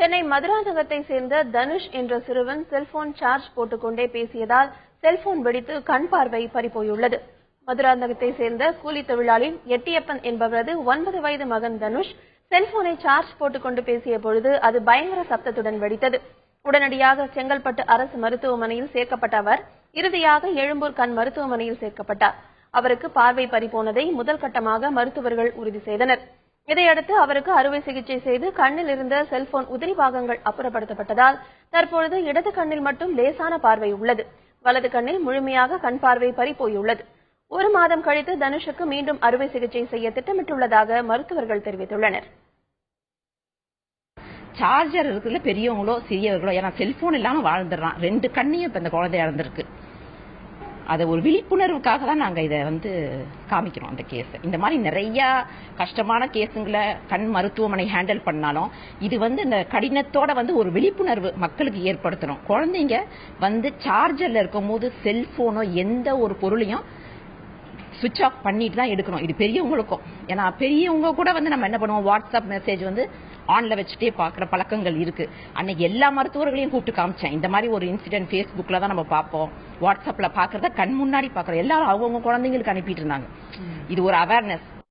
சென்னை மதுராந்தகத்தை சேர்ந்த தனுஷ் என்ற சிறுவன் செல்போன் சார்ஜ் போட்டுக்கொண்டே பேசியதால் செல்போன் வெடித்து கண் பார்வை பறிபோயுள்ளது. மதுராந்தகத்தை சேர்ந்த கூலி தொழிலாளி எட்டியப்பன் என்பவரது ஒன்பது வயது மகன் தனுஷ் செல்போனை சார்ஜ் போட்டுக்கொண்டு பேசிய பொழுது அது பயங்கர சப்தத்துடன் வெடித்தது. உடனடியாக செங்கல்பட்டு அரசு மருத்துவமனையில் சேர்க்கப்பட்ட அவர் இறுதியாக எழும்பூர் கண் மருத்துவமனையில் சேர்க்கப்பட்டார். அவருக்கு பார்வை பறிபோனதை முதல் கட்டமாக மருத்துவர்கள் உறுதி செய்தனர். இதையடுத்து அவருக்கு அறுவை சிகிச்சை செய்து கண்ணில் இருந்த செல்போன் உதிரி பாகங்கள் அப்புறப்படுத்தப்பட்டதால் தற்பொழுது இடது கண்ணில் மட்டும் லேசான பார்வை உள்ளது. வலது கண்ணில் முழுமையாக கண் பார்வை பறிபோயுள்ளது. ஒரு மாதம் கழித்து தனுஷுக்கு மீண்டும் அறுவை சிகிச்சை செய்ய திட்டமிட்டுள்ளதாக மருத்துவர்கள் தெரிவித்துள்ளனர். சார்ஜர் இருக்குல்ல பெரியவங்களோ சிறியவர்களோ ஏன்னா செல்போன் இல்லாம வாழ்ந்துடுறான். ரெண்டு கண்ணையும் இப்ப இந்த குழந்தை இழந்திருக்கு. அதை ஒரு விழிப்புணர்வுக்காக தான் நாங்கள் இதை வந்து காமிக்கிறோம் அந்த கேஸ் இந்த மாதிரி நிறைய கஷ்டமான கேஸுங்களை கண் மருத்துவமனை ஹேண்டில் பண்ணாலும் இது வந்து இந்த கடினத்தோட வந்து ஒரு விழிப்புணர்வு மக்களுக்கு ஏற்படுத்தணும். குழந்தைங்க வந்து சார்ஜரில் இருக்கும் போது செல்போனோ எந்த ஒரு பொருளையும் சுவிட்ச் ஆஃப் பண்ணிட்டு தான் எடுக்கணும். இது பெரியவங்களுக்கும். ஏன்னா பெரியவங்க கூட வந்து நம்ம என்ன பண்ணுவோம்? வாட்ஸ்அப் மெசேஜ் வந்து ஆன்ல வச்சுட்டே பாக்குற பழக்கங்கள் இருக்கு. அன்னைக்கு எல்லா மருத்துவர்களையும் கூப்பிட்டு காமிச்சேன். இந்த மாதிரி ஒரு இன்சிடென்ட் ஃபேஸ்புக்ல தான் நம்ம பார்ப்போம். வாட்ஸ்அப்ல பாக்குறத கண் முன்னாடி பாக்குறோம் எல்லாரும் அவங்கவுங்க குழந்தைங்களுக்கு அனுப்பிட்டு இருந்தாங்க. இது ஒரு அவேர்னஸ்